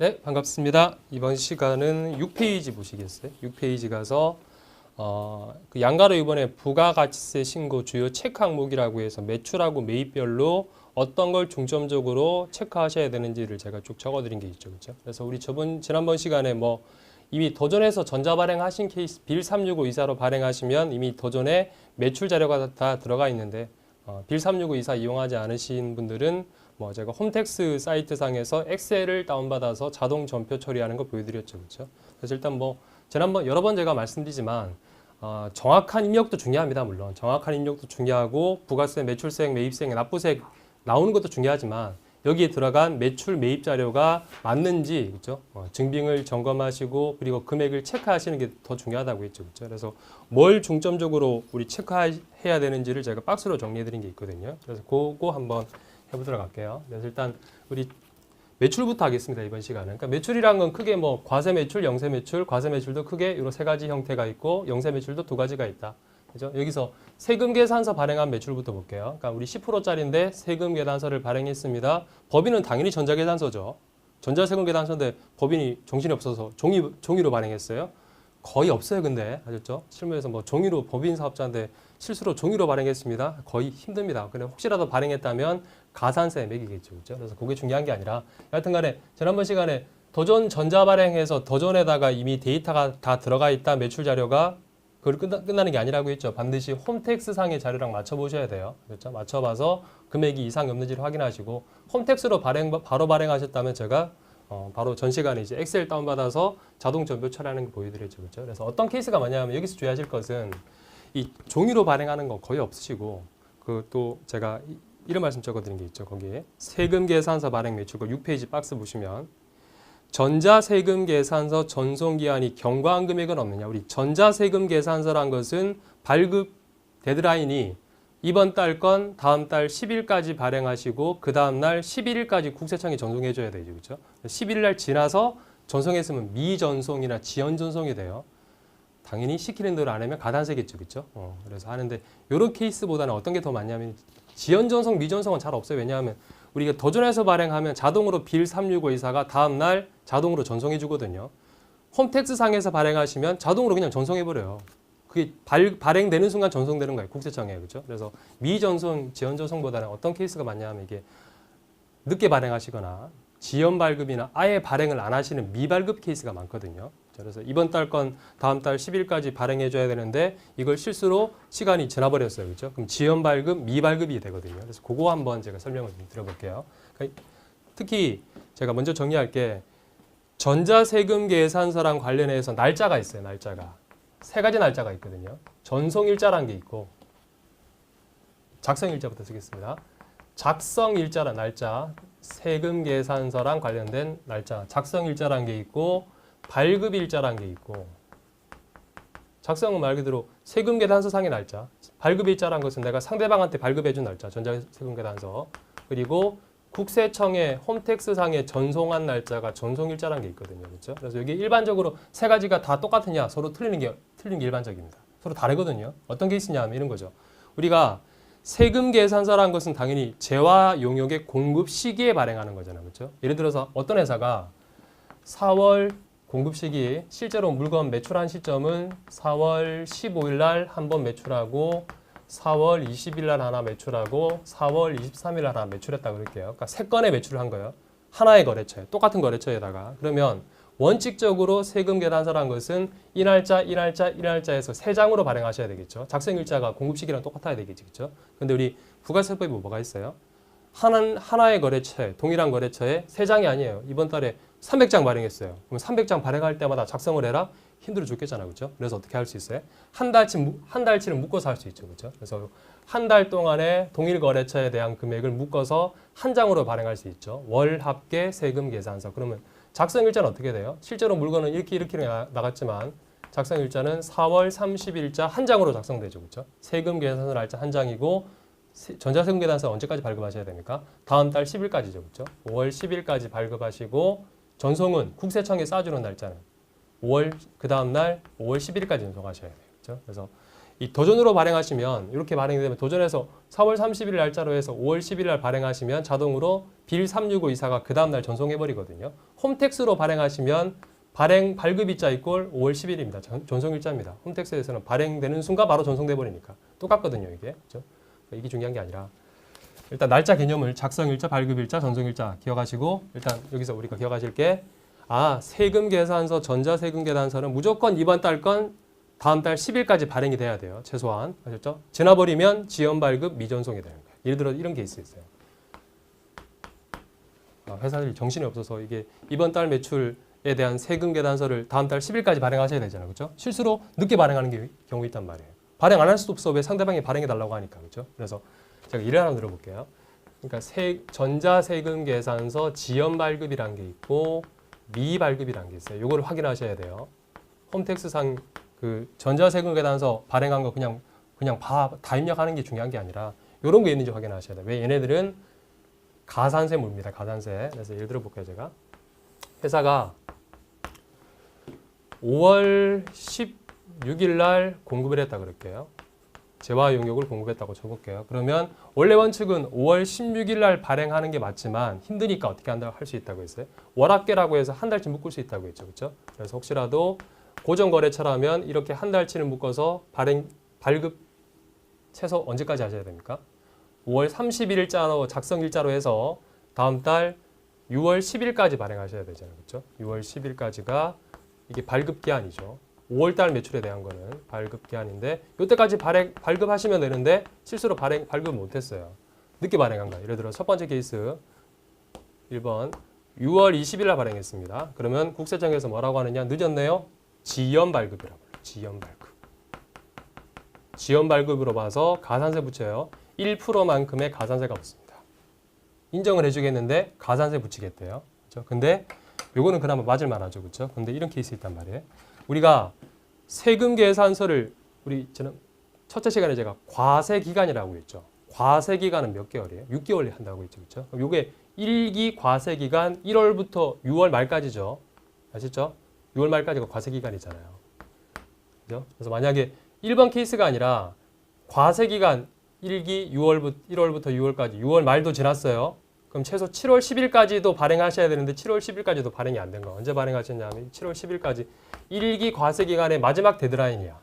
네, 반갑습니다. 이번 시간은 6페이지 보시겠어요? 6페이지 가서 어, 그 양가로 이번에 부가가치세 신고 주요 체크 항목이라고 해서 매출하고 매입별로 어떤 걸 중점적으로 체크하셔야 되는지를 제가 쭉 적어드린 게 있죠, 그렇죠? 그래서 우리 저번 지난번 시간에 뭐 이미 도전해서 전자 발행하신 케이스 빌 365 이사로 발행하시면 이미 도전에 매출 자료가 다 들어가 있는데 어, 빌 365 이사 이용하지 않으신 분들은 뭐 제가 홈택스 사이트 상에서 엑셀을 다운받아서 자동 전표 처리하는 거 보여드렸죠, 그렇죠? 그래서 일단 뭐 지난번 여러 번 제가 말씀드리지만 어, 정확한 입력도 중요합니다, 물론 정확한 입력도 중요하고 부가세, 매출세액, 매입세액, 납부세액 나오는 것도 중요하지만 여기에 들어간 매출 매입 자료가 맞는지 그렇죠? 어, 증빙을 점검하시고 그리고 금액을 체크하시는 게 더 중요하다고 했죠, 그렇죠? 그래서 뭘 중점적으로 우리 체크해야 되는지를 제가 박스로 정리해 드린 게 있거든요. 그래서 그거 한번 해보도록 할게요. 그래서 일단 우리 매출부터 하겠습니다 이번 시간은. 그러니까 매출이란 건 크게 뭐 과세 매출, 영세 매출, 과세 매출도 크게 이런 세 가지 형태가 있고 영세 매출도 두 가지가 있다. 그죠? 여기서 세금 계산서 발행한 매출부터 볼게요. 그러니까 우리 10%짜리인데 세금 계산서를 발행했습니다. 법인은 당연히 전자 계산서죠. 전자 세금 계산서인데 법인이 정신이 없어서 종이 종이로 발행했어요. 거의 없어요, 근데 아셨죠? 실무에서 뭐 종이로 법인 사업자인데 실수로 종이로 발행했습니다. 거의 힘듭니다. 근데 혹시라도 발행했다면 가산세 매기겠죠, 그렇죠? 그래서 그게 중요한 게 아니라 여하튼 간에 지난번 시간에 도전 전자 발행해서 도전에다가 이미 데이터가 다 들어가 있다 매출 자료가 그걸 끝나, 끝나는 게 아니라고 했죠. 반드시 홈택스 상의 자료랑 맞춰 보셔야 돼요. 그렇죠? 맞춰봐서 금액이 이상이 없는지를 확인하시고 홈택스로 발행 바로 발행하셨다면 제가 어, 바로 전 시간에 이제 엑셀 다운받아서 자동 전표 처리하는 거 보여드렸죠. 그렇죠? 그래서 어떤 케이스가 많냐면 여기서 주의하실 것은 이 종이로 발행하는 거 거의 없으시고 그 또 제가 이- 이런 말씀 적어드린 게 있죠. 거기에 세금 계산서 발행 매출고 6페이지 박스 보시면 전자세금 계산서 전송 기한이 경과한 금액은 없느냐? 우리 전자세금 계산서란 것은 발급 데드라인이 이번 달 건 다음 달 10일까지 발행하시고 그 다음 날 11일까지 국세청에 전송해 줘야 되죠. 그렇죠? 11일 날 지나서 전송했으면 미전송이나 지연 전송이 돼요. 당연히 시키는 대로 안 하면 가단세겠죠. 그렇죠? 어, 그래서 하는데 이런 케이스보다는 어떤 게 더 많냐면 지연 전송, 미전송은 잘 없어요. 왜냐하면 우리가 도전해서 발행하면 자동으로 빌 365 이사가 다음 날 자동으로 전송해 주거든요. 홈택스 상에서 발행하시면 자동으로 그냥 전송해 버려요. 그게 발, 발행되는 순간 전송되는 거예요. 국세청에. 그렇죠? 그래서 미전송, 지연 전송보다는 어떤 케이스가 많냐면 이게 늦게 발행하시거나 지연 발급이나 아예 발행을 안 하시는 미발급 케이스가 많거든요. 자, 그래서 이번 달 건 다음 달 10일까지 발행해 줘야 되는데 이걸 실수로 시간이 지나버렸어요. 그렇죠? 그럼 지연 발급, 미발급이 되거든요. 그래서 그거 한번 제가 설명을 좀 드려볼게요. 그러니까 특히 제가 먼저 정리할 게 전자세금 계산서랑 관련해서 날짜가 있어요. 날짜가. 세 가지 날짜가 있거든요. 전송일자라는 게 있고 작성일자부터 쓰겠습니다. 작성일자란 날짜, 세금 계산서랑 관련된 날짜, 작성일자라는 게 있고 발급일자라는 게 있고 작성은 말 그대로 세금 계산서 상의 날짜, 발급일자라는 것은 내가 상대방한테 발급해 준 날짜, 전자세금 계산서 그리고 국세청의 홈택스 상에 전송한 날짜가 전송일자라는 게 있거든요. 그렇죠? 그래서 여기 일반적으로 세 가지가 다 똑같으냐 서로 틀리는 게 틀린 게 일반적입니다. 서로 다르거든요. 어떤 게 있으냐 하면 이런 거죠. 우리가 세금 계산서라는 것은 당연히 재화 용역의 공급 시기에 발행하는 거잖아요. 그렇죠? 예를 들어서 어떤 회사가 4월 공급 시기 실제로 물건 매출한 시점은 4월 15일 날 한 번 매출하고 4월 20일 날 하나 매출하고 4월 23일 날 하나 매출했다 그럴게요. 그러니까 세 건의 매출을 한 거예요. 하나의 거래처에 똑같은 거래처에다가 그러면 원칙적으로 세금 계산서란 것은 이 날짜, 이 날짜, 이 날짜에서 세 장으로 발행하셔야 되겠죠. 작성 일자가 공급 시기랑 똑같아야 되겠죠. 그렇죠? 근데 우리 부가세법이 뭐가 있어요? 하나, 하나의 거래처에 동일한 거래처에 세 장이 아니에요. 이번 달에 300장 발행했어요. 그럼 300장 발행할 때마다 작성을 해라? 힘들어 죽겠잖아. 그렇죠? 그래서 어떻게 할 수 있어요? 한 달치 무- 한 달치를 묶어서 할 수 있죠. 그렇죠? 그래서 한 달 동안에 동일 거래처에 대한 금액을 묶어서 한 장으로 발행할 수 있죠. 월 합계 세금 계산서. 그러면 작성 일자는 어떻게 돼요? 실제로 물건은 이렇게 이렇게 나- 나갔지만 작성 일자는 4월 30일자 한 장으로 작성되죠. 그렇죠? 세금 계산서 날짜 한 장이고 세- 전자세금 계산서 언제까지 발급하셔야 됩니까? 다음 달 10일까지죠. 그렇죠? 5월 10일까지 발급하시고 전송은 국세청에 쏴주는 날짜는 5월 그 다음 날 5월 10일까지 전송하셔야 돼요. 그렇죠? 그래서 이 도전으로 발행하시면 이렇게 발행이 되면 도전에서 4월 30일 날짜로 해서 5월 10일 날 발행하시면 자동으로 빌 365 이사가 그 다음 날 전송해 버리거든요. 홈택스로 발행하시면 발행 발급일자 이꼴 5월 10일입니다. 전송일자입니다. 홈택스에서는 발행되는 순간 바로 전송돼 버리니까 똑같거든요, 이게. 그죠? 이게 중요한 게 아니라 일단 날짜 개념을 작성일자, 발급일자, 전송일자 기억하시고 일단 여기서 우리가 기억하실 게 아, 세금 계산서, 전자세금 계산서는 무조건 이번 달 건 다음 달 10일까지 발행이 돼야 돼요. 최소한. 아셨죠? 지나버리면 지연 발급 미전송이 되는 거예요. 예를 들어 이런 케이스 있어요. 아, 회사들이 정신이 없어서 이게 이번 달 매출에 대한 세금 계산서를 다음 달 10일까지 발행하셔야 되잖아요. 그렇죠? 실수로 늦게 발행하는 게 경우 있단 말이에요. 발행 안 할 수도 없어. 왜 상대방이 발행해 달라고 하니까. 그렇죠? 그래서 제가 이를 하나 들어볼게요. 그러니까 세, 전자세금 계산서 지연 발급이라는 게 있고 미발급이라는 게 있어요. 요거를 확인하셔야 돼요. 홈택스상 그 전자세금 계산서 발행한 거 그냥 그냥 다, 다 입력하는 게 중요한 게 아니라 요런 게 있는지 확인하셔야 돼요. 왜 얘네들은 가산세물입니다. 가산세. 그래서 예를 들어 볼게요, 제가. 회사가 5월 16일 날 공급을 했다 그럴게요. 재화 용역을 공급했다고 쳐볼게요. 그러면 원래 원칙은 5월 16일 날 발행하는 게 맞지만 힘드니까 어떻게 한다고 할 수 있다고 했어요. 월합계라고 해서 한 달치 묶을 수 있다고 했죠. 그렇죠? 그래서 혹시라도 고정 거래처라면 이렇게 한 달치는 묶어서 발행 발급 최소 언제까지 하셔야 됩니까? 5월 31일자로 작성 일자로 해서 다음 달 6월 10일까지 발행하셔야 되잖아요. 그렇죠? 6월 10일까지가 이게 발급 기한이죠. 5월 달 매출에 대한 거는 발급 기한인데 이때까지 발행 발급하시면 되는데 실수로 발행 발급 못 했어요. 늦게 발행한 거예요. 예를 들어 첫 번째 케이스 1번 6월 20일 날 발행했습니다. 그러면 국세청에서 뭐라고 하느냐? 늦었네요. 지연 발급이라고 해요. 지연 발급. 지연 발급으로 봐서 가산세 붙여요. 1%만큼의 가산세가 붙습니다. 인정을 해주겠는데 가산세 붙이겠대요. 그렇죠? 근데 요거는 그나마 맞을 만하죠. 그렇죠? 근데 이런 케이스 있단 말이에요. 우리가 세금 계산서를 우리 저는 첫째 시간에 제가 과세 기간이라고 했죠. 과세 기간은 몇 개월이에요? 6개월 한다고 했죠. 그렇죠? 요게 1기 과세 기간 1월부터 6월 말까지죠. 아시죠? 6월 말까지가 과세 기간이잖아요. 그죠? 그래서 만약에 1번 케이스가 아니라 과세 기간 1기 6월부터 1월부터 6월까지 6월 말도 지났어요. 그럼 최소 7월 10일까지도 발행하셔야 되는데 7월 10일까지도 발행이 안 된 거. 언제 발행하셨냐면 7월 10일까지 1기 과세 기간의 마지막 데드라인이야.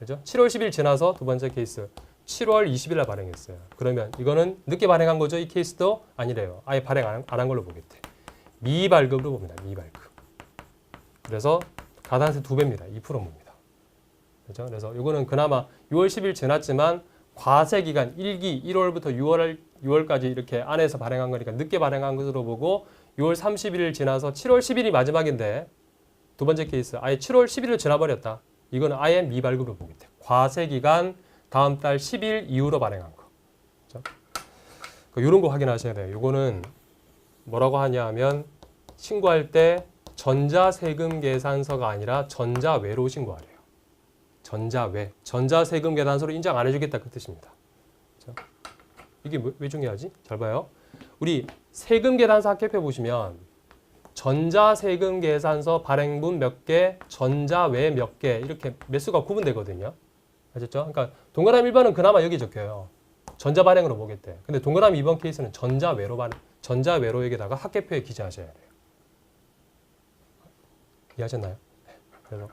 그죠? 7월 10일 지나서 두 번째 케이스 7월 20일 날 발행했어요. 그러면 이거는 늦게 발행한 거죠? 이 케이스도 아니래요. 아예 발행 안 한 걸로 보겠대. 미발급으로 봅니다. 미발급. 그래서 가산세 두 배입니다. 2% 봅니다. 그죠? 그래서 이거는 그나마 6월 10일 지났지만 과세 기간 1기 1월부터 6월 6월까지 이렇게 안에서 발행한 거니까 늦게 발행한 것으로 보고 6월 30일 지나서 7월 10일이 마지막인데 두 번째 케이스 아예 7월 10일을 지나버렸다. 이거는 아예 미발급으로 보겠대. 과세 기간 다음 달 10일 이후로 발행한 거. 그렇죠? 이런 거 확인하셔야 돼요. 이거는 뭐라고 하냐면 신고할 때 전자세금 계산서가 아니라 전자외로 신고하래요. 전자외. 전자세금 계산서로 인정 안 해주겠다 그 뜻입니다. 이게 뭐, 왜 중요하지? 잘 봐요. 우리 세금 계산서 합격해 보시면 전자세금 계산서 발행분 몇 개, 전자외 몇 개 이렇게 매수가 구분되거든요. 아셨죠? 그러니까 동그라미 1번은 그나마 여기 적혀요. 전자 발행으로 보겠대. 근데 동그라미 2번 케이스는 전자외로 발행, 전자외로에게다가 합계표에 기재하셔야 돼요. 이해하셨나요? 네. 그래서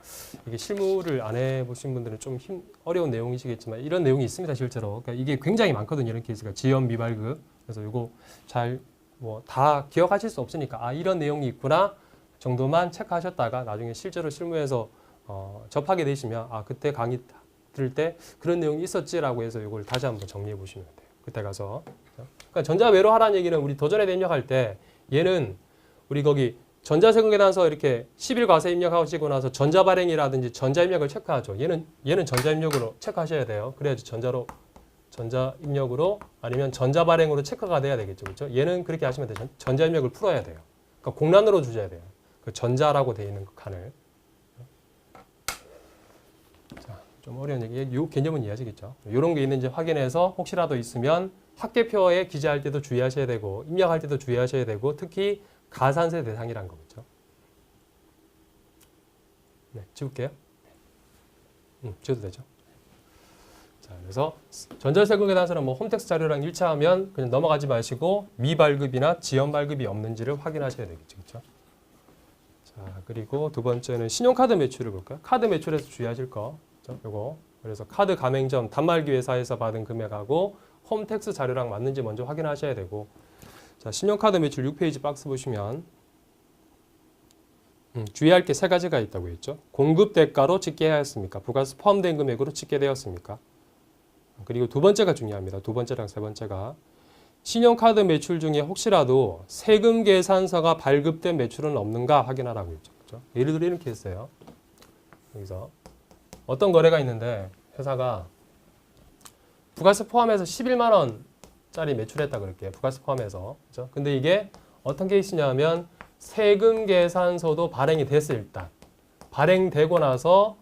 이게 실무를 안 해보신 분들은 좀 힘, 어려운 내용이시겠지만 이런 내용이 있습니다 실제로. 그러니까 이게 굉장히 많거든요 이런 케이스가 지연 미발급. 그래서 이거 잘 뭐 다 기억하실 수 없으니까 아 이런 내용이 있구나 정도만 체크하셨다가 나중에 실제로 실무에서 어, 접하게 되시면 아 그때 강의 들을 때 그런 내용이 있었지라고 해서 이걸 다시 한번 정리해 보시면 돼요. 그때 가서. 그러니까 전자외로 하라는 얘기는 우리 도전에 입력할 때 얘는 우리 거기 전자세금 계산서 이렇게 10일 과세 입력하시고 나서 전자발행이라든지 전자입력을 체크하죠. 얘는 얘는 전자입력으로 체크하셔야 돼요. 그래야지 전자로 전자입력으로 아니면 전자발행으로 체크가 돼야 되겠죠. 그렇죠? 얘는 그렇게 하시면 돼요. 전자입력을 풀어야 돼요. 그러니까 공란으로 주셔야 돼요. 그 전자라고 되어 있는 그 칸을. 자, 좀 어려운 얘기. 이 개념은 이해하시겠죠? 이런 게 있는지 확인해서 혹시라도 있으면 학계표에 기재할 때도 주의하셔야 되고 입력할 때도 주의하셔야 되고 특히 가산세 대상이란 거겠죠. 네, 지울게요. 음, 지워도 되죠. 자, 그래서 전자세금 계산서는 뭐 홈택스 자료랑 일치하면 그냥 넘어가지 마시고 미발급이나 지연 발급이 없는지를 확인하셔야 되겠죠. 그렇죠? 자, 그리고 두 번째는 신용카드 매출을 볼까요? 카드 매출에서 주의하실 거. 그렇죠? 요거. 그래서 카드 가맹점 단말기 회사에서 받은 금액하고 홈택스 자료랑 맞는지 먼저 확인하셔야 되고. 자, 신용카드 매출 6페이지 박스 보시면 음, 주의할 게 세 가지가 있다고 했죠. 공급 대가로 집계해야 했습니까? 부가세 포함된 금액으로 집계되었습니까? 그리고 두 번째가 중요합니다. 두 번째랑 세 번째가 신용카드 매출 중에 혹시라도 세금 계산서가 발급된 매출은 없는가 확인하라고 했죠. 그죠? 예를 들어 이렇게 했어요. 여기서 어떤 거래가 있는데 회사가 부가세 포함해서 11만 원 짜리 매출했다 그럴게요. 부가세 포함해서. 그죠? 근데 이게 어떤 케이스냐면 세금 계산서도 발행이 됐어요, 일단. 발행되고 나서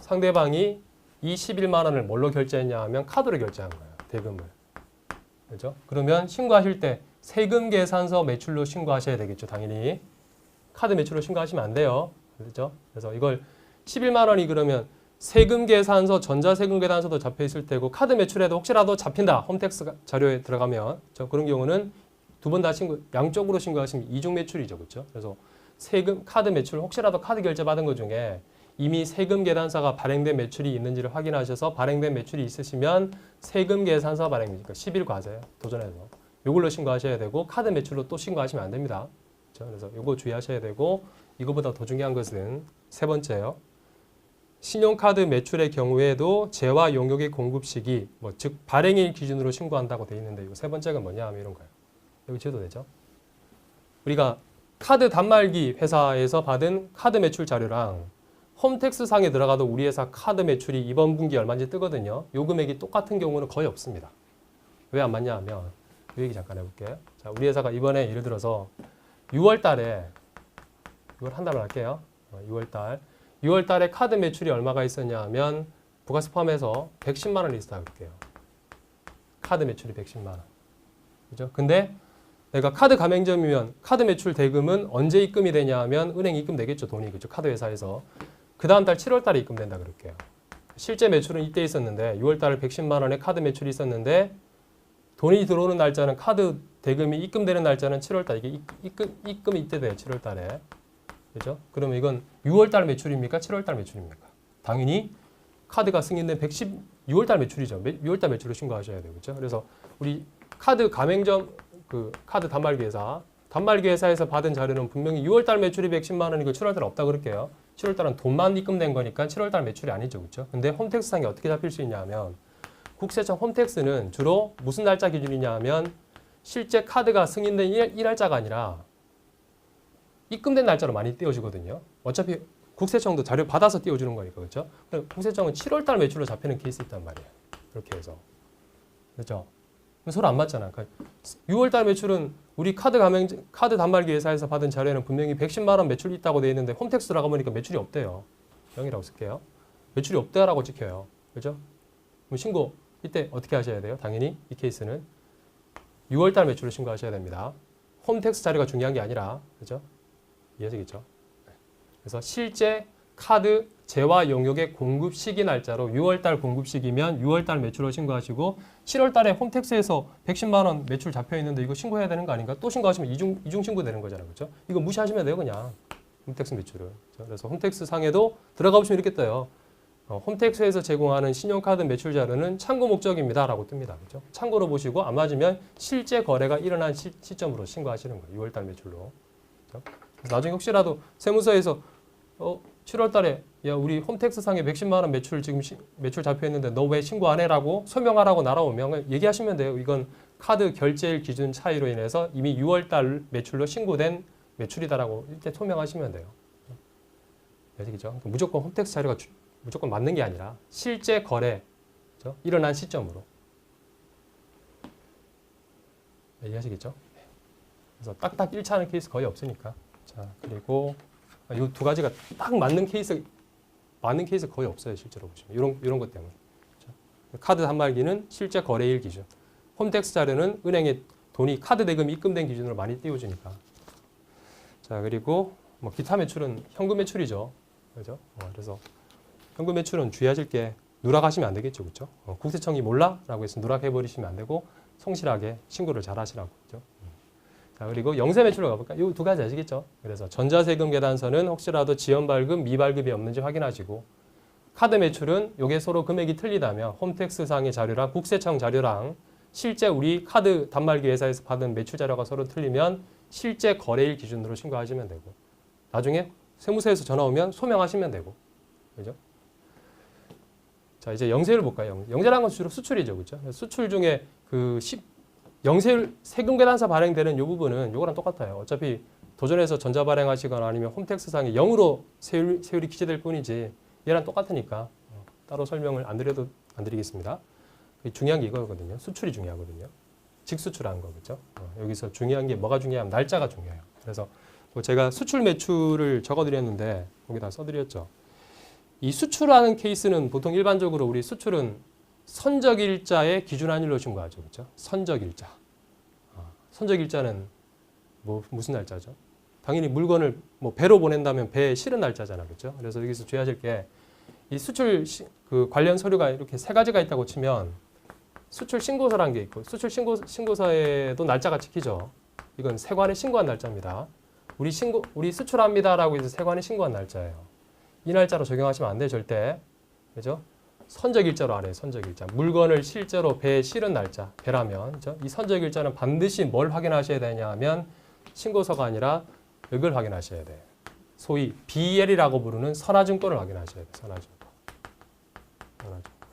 상대방이 이 11만 원을 뭘로 결제했냐 하면 카드로 결제한 거예요. 대금을. 그죠? 그러면 신고하실 때 세금 계산서 매출로 신고하셔야 되겠죠, 당연히. 카드 매출로 신고하시면 안 돼요. 그렇죠? 그래서 이걸 11만 원이 그러면 세금 계산서, 전자세금 계산서도 잡혀 있을 테고 카드 매출에도 혹시라도 잡힌다. 홈택스 자료에 들어가면 저 그런 경우는 두 번 다 신고 양쪽으로 신고하시면 이중 매출이죠. 그렇죠? 그래서 세금 카드 매출 혹시라도 카드 결제 받은 것 중에 이미 세금 계산서가 발행된 매출이 있는지를 확인하셔서 발행된 매출이 있으시면 세금 계산서 발행이니까 10일 과세 도전해서 이걸로 신고하셔야 되고 카드 매출로 또 신고하시면 안 됩니다. 그렇죠? 그래서 이거 주의하셔야 되고 이거보다 더 중요한 것은 세 번째요. 신용카드 매출의 경우에도 재화 용역의 공급 시기, 뭐 즉 발행일 기준으로 신고한다고 돼 있는데 이거 세 번째가 뭐냐 하면 이런 거예요. 여기 지어도 되죠? 우리가 카드 단말기 회사에서 받은 카드 매출 자료랑 홈택스 상에 들어가도 우리 회사 카드 매출이 이번 분기 얼마인지 뜨거든요. 요 금액이 똑같은 경우는 거의 없습니다. 왜 안 맞냐 하면 그 얘기 잠깐 해볼게요. 자, 우리 회사가 이번에 예를 들어서 6월 달에 이걸 한 달만 할게요. 6월 달 6월 달에 카드 매출이 얼마가 있었냐 하면 부가세 포함해서 110만 원이 있었다 그럴게요. 카드 매출이 110만 원. 그죠? 근데 내가 카드 가맹점이면 카드 매출 대금은 언제 입금이 되냐 하면 은행 입금 되겠죠. 돈이 그죠? 카드 회사에서. 그 다음 달 7월 달에 입금된다 그럴게요. 실제 매출은 이때 있었는데 6월 달에 110만 원의 카드 매출이 있었는데 돈이 들어오는 날짜는 카드 대금이 입금되는 날짜는 7월 달 이게 입- 입금 입금이 이때 돼요. 7월 달에. 그죠? 그러면 이건 6월 달 매출입니까? 7월 달 매출입니까? 당연히 카드가 승인된 110 6월 달 매출이죠. 6월 달 매출로 신고하셔야 되고 그렇죠? 그래서 우리 카드 가맹점 그 카드 단말기 회사 단말기 회사에서 받은 자료는 분명히 6월 달 매출이 110만 원이고 7월 달 없다 그럴게요. 7월 달은 돈만 입금된 거니까 7월 달 매출이 아니죠. 그렇죠? 근데 홈택스 상에 어떻게 잡힐 수 있냐 하면 국세청 홈택스는 주로 무슨 날짜 기준이냐 하면 실제 카드가 승인된 일, 일할자가 아니라 입금된 날짜로 많이 띄워주거든요. 어차피 국세청도 자료 받아서 띄워주는 거니까 그렇죠? 국세청은 7월 달 매출로 잡히는 케이스 있단 말이에요. 그렇게 해서 그렇죠? 서로 안 맞잖아. 그러니까 6월 달 매출은 우리 카드 가맹 카드 단말기 회사에서 받은 자료에는 분명히 110만 원 매출이 있다고 돼 있는데 홈택스 들어가 보니까 매출이 없대요. 0이라고 쓸게요. 매출이 없다라고 찍혀요. 그렇죠? 그럼 신고 이때 어떻게 하셔야 돼요? 당연히 이 케이스는 6월 달 매출을 신고하셔야 됩니다. 홈택스 자료가 중요한 게 아니라 그렇죠? 이해되겠죠? 네. 그래서 실제 카드 재화 용역의 공급 시기 날짜로 6월 달 공급 시기면 6월 달 매출을 신고하시고 7월 달에 홈택스에서 110만 원 매출 잡혀 있는데 이거 신고해야 되는 거 아닌가? 또 신고하시면 이중 이중 신고 되는 거잖아요. 그렇죠? 이거 무시하시면 돼요, 그냥. 홈택스 매출을. 그렇죠? 그래서 홈택스 상에도 들어가 보시면 이렇게 떠요. 어, 홈택스에서 제공하는 신용카드 매출 자료는 참고 목적입니다라고 뜹니다. 그렇죠? 참고로 보시고 안 맞으면 실제 거래가 일어난 시, 시점으로 신고하시는 거예요. 6월 달 매출로. 그렇죠? 나중에 혹시라도 세무서에서 어, 7월 달에 야 우리 홈택스 상에 110만 원 매출 지금 시, 매출 잡혀 있는데 너 왜 신고 안 해라고 설명하라고 날아오면 얘기하시면 돼요. 이건 카드 결제일 기준 차이로 인해서 이미 6월 달 매출로 신고된 매출이다라고 이렇게 소명하시면 돼요. 아시겠죠? 그러니까 무조건 홈택스 자료가 주- 무조건 맞는 게 아니라 실제 거래 그죠? 일어난 시점으로 네, 이해하시겠죠? 네. 그래서 딱딱 일치하는 케이스 거의 없으니까 자 그리고 이 두 가지가 딱 맞는 케이스 맞는 케이스 거의 없어요 실제로 보시면 이런 이런 것 때문에 그렇죠? 카드 단말기는 실제 거래일 기준 홈택스 자료는 은행에 돈이 카드 대금 입금된 기준으로 많이 띄워주니까 자 그리고 뭐 기타 매출은 현금 매출이죠 그죠? 어, 그래서 현금 매출은 주의하실 게 누락하시면 안 되겠죠, 그렇죠? 어, 국세청이 몰라라고 해서 누락해 버리시면 안 되고 성실하게 신고를 잘 하시라고 그죠? 자 그리고 영세 매출로 가볼까? 이두 가지 아시겠죠? 그래서 전자세금 계단서는 혹시라도 지연 발급, 미발급이 없는지 확인하시고 카드 매출은 요게 서로 금액이 틀리다면 홈택스 상의 자료랑 국세청 자료랑 실제 우리 카드 단말기 회사에서 받은 매출 자료가 서로 틀리면 실제 거래일 기준으로 신고하시면 되고 나중에 세무서에서 전화 오면 소명하시면 되고 그죠? 자 이제 영세율 볼까요? 영- 영세라는 건 주로 수출이죠, 그렇죠? 수출 중에 그 시, 영세율 세금 계산서 발행되는 이 부분은 요거랑 똑같아요. 어차피 도전해서 전자 발행하시거나 아니면 홈택스 상에 0으로 세율, 세율이 기재될 뿐이지 얘랑 똑같으니까 어, 따로 설명을 안 드려도 안 드리겠습니다. 그 중요한 게 이거거든요. 수출이 중요하거든요. 직수출하는 거 그렇죠? 어, 여기서 중요한 게 뭐가 중요하면 날짜가 중요해요. 그래서 뭐 제가 수출 매출을 적어드렸는데 거기다 써드렸죠. 이 수출하는 케이스는 보통 일반적으로 우리 수출은 선적 일자의 기준 환율로 신고하죠, 그렇죠? 선적 일자. 아, 선적 일자는 뭐 무슨 날짜죠? 당연히 물건을 뭐 배로 보낸다면 배에 실은 날짜잖아, 그렇죠? 그래서 여기서 주의하실 게 이 수출 시, 그 관련 서류가 이렇게 세 가지가 있다고 치면 수출 신고서라는 게 있고 수출 신고 신고서에도 날짜가 찍히죠. 이건 세관에 신고한 날짜입니다. 우리 신고 우리 수출합니다라고 해서 세관에 신고한 날짜예요. 이 날짜로 적용하시면 안 돼요, 절대. 그죠? 선적 일자로 안 해요. 선적 일자. 물건을 실제로 배에 실은 날짜. 배라면. 이 선적 일자는 반드시 뭘 확인하셔야 되냐 하면 신고서가 아니라 이걸 확인하셔야 돼요. 소위 BL이라고 부르는 선화증권을 확인하셔야 돼요. 선화증권. 선화증권.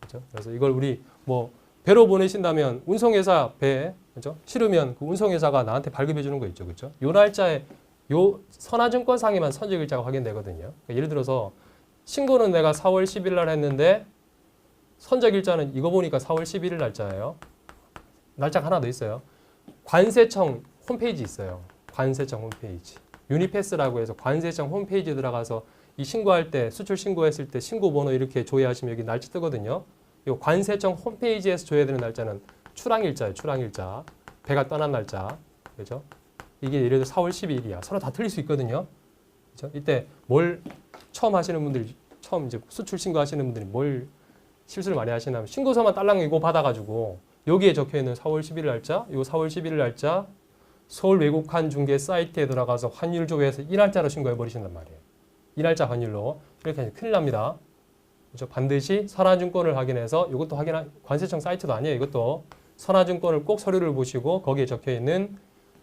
그죠? 그래서 이걸 우리 뭐 배로 보내신다면 운송회사 배 그죠? 실으면 그 운송회사가 나한테 발급해 주는 거 있죠. 그죠? 요 날짜에 요 선화증권 상에만 선적 일자가 확인되거든요. 그러니까 예를 들어서 신고는 내가 4월 10일 날 했는데 선적 일자는 이거 보니까 4월 11일 날짜예요. 날짜가 하나 더 있어요. 관세청 홈페이지 있어요. 관세청 홈페이지. 유니패스라고 해서 관세청 홈페이지 들어가서 이 신고할 때 수출 신고했을 때 신고 번호 이렇게 조회하시면 여기 날짜 뜨거든요. 이 관세청 홈페이지에서 줘야 되는 날짜는 출항 일자예요. 출항 일자. 배가 떠난 날짜. 그죠? 이게 예를 들어 4월 12일이야. 서로 다 틀릴 수 있거든요. 그죠? 이때 뭘 처음 하시는 분들이 처음 이제 수출 신고하시는 분들이 뭘 실수를 많이 하시냐면 신고서만 딸랑 이거 받아가지고 여기에 적혀 있는 4월 11일 날짜, 요 4월 11일 날짜 서울 외국환 중개 사이트에 들어가서 환율 조회해서 이 날짜로 신고해 버리신단 말이에요. 이 날짜 환율로 이렇게 하면 큰일 납니다. 그렇죠? 반드시 선화증권을 확인해서 이것도 확인한 관세청 사이트도 아니에요. 이것도 선화증권을 꼭 서류를 보시고 거기에 적혀 있는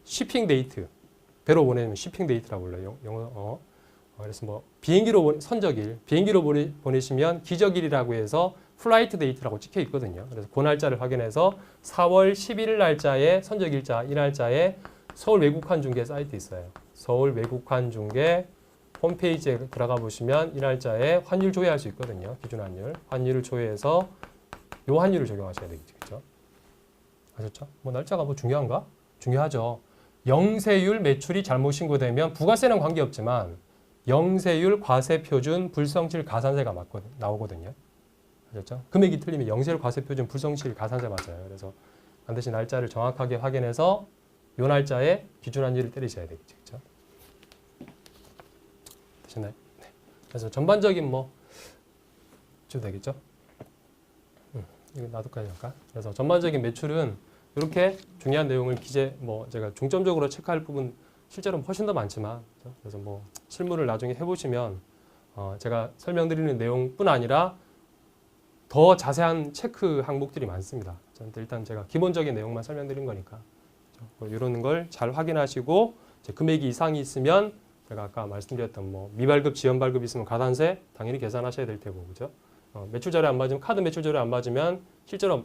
shipping 데이트 배로 보내면 shipping 데이트라고 불러요. 영어 어. 어, 그래서 뭐 비행기로 선적일 비행기로 보내, 보내시면 기적일이라고 해서 플라이트 데이트라고 찍혀 있거든요. 그래서 그 날짜를 확인해서 4월 11일 날짜에 선적일자 이 날짜에 서울 외국환 중개 사이트 있어요. 서울 외국환 중개 홈페이지에 들어가 보시면 이 날짜에 환율 조회할 수 있거든요. 기준 환율. 환율을 조회해서 요 환율을 적용하셔야 되겠죠. 아셨죠? 뭐 날짜가 뭐 중요한가? 중요하죠. 영세율 매출이 잘못 신고되면 부가세는 관계없지만 영세율 과세 표준 불성실 가산세가 맞거든 나오거든요. 아셨죠? 금액이 틀리면 영세율 과세 표준 불성실 가산세 맞아요. 그래서 반드시 날짜를 정확하게 확인해서 요 날짜에 기준 환율을 때리셔야 되겠죠. 그렇죠? 네. 그래서 전반적인 뭐 좀 되겠죠? 음, 이거 놔둘까요, 잠깐? 그래서 전반적인 매출은 이렇게 중요한 내용을 기재 뭐 제가 중점적으로 체크할 부분 실제로는 훨씬 더 많지만? 그래서 뭐 실무를 나중에 해보시면 어 제가 설명드리는 내용뿐 아니라 더 자세한 체크 항목들이 많습니다. 일단 제가 기본적인 내용만 설명드린 거니까? 뭐 이런 걸 잘 확인하시고 금액이 이상이 있으면 제가 아까 말씀드렸던 뭐 미발급, 지연발급 있으면 가산세 당연히 계산하셔야 될 테고 그죠? 어, 매출 자료 안 맞으면 카드 매출 자료 안 맞으면 실제로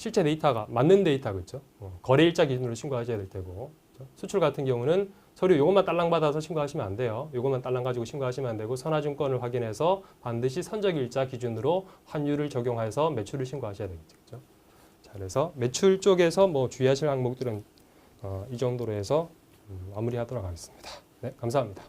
실제 데이터가 맞는 데이터 그죠? 어, 거래 일자 기준으로 신고하셔야 될 테고 그죠? 수출 같은 경우는 서류 요것만 딸랑 받아서 신고하시면 안 돼요. 요것만 딸랑 가지고 신고하시면 안 되고 선화증권을 확인해서 반드시 선적 일자 기준으로 환율을 적용해서 매출을 신고하셔야 되겠죠. 그죠? 자, 그래서 매출 쪽에서 뭐 주의하실 항목들은 어, 이 정도로 해서 음, 마무리하도록 하겠습니다. 네, 감사합니다.